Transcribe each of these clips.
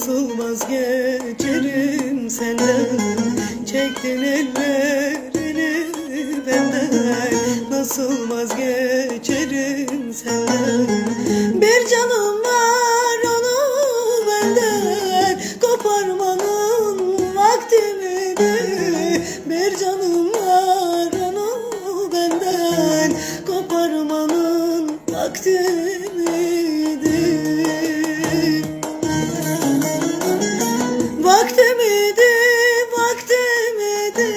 nasıl vazgeçerim senden Çektin ellerini benden. Nasıl vazgeçerim senden Bir canım var onu benden. Koparmanın vakti midir Bir canım var onu benden. Koparmanın vakti Vakti miydi, vakti miydi?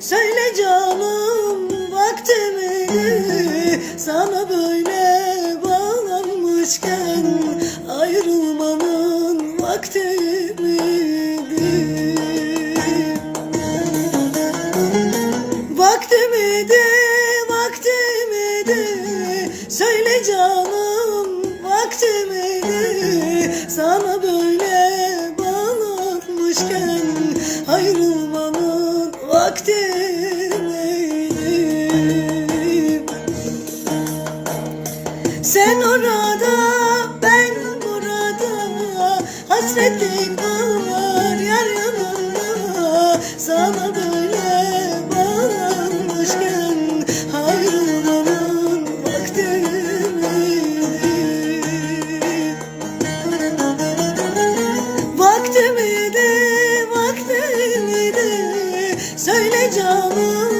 Söyle canım vakti miydi? Sana böyle bağlanmışken ayrılmanın vakti miydi? Vakti miydi, vakti miydi? Söyle canım, vakti bağlanmışken ayrılmanın vakti miydi? Sen orada, ben burada Hasretlik Söyle canım,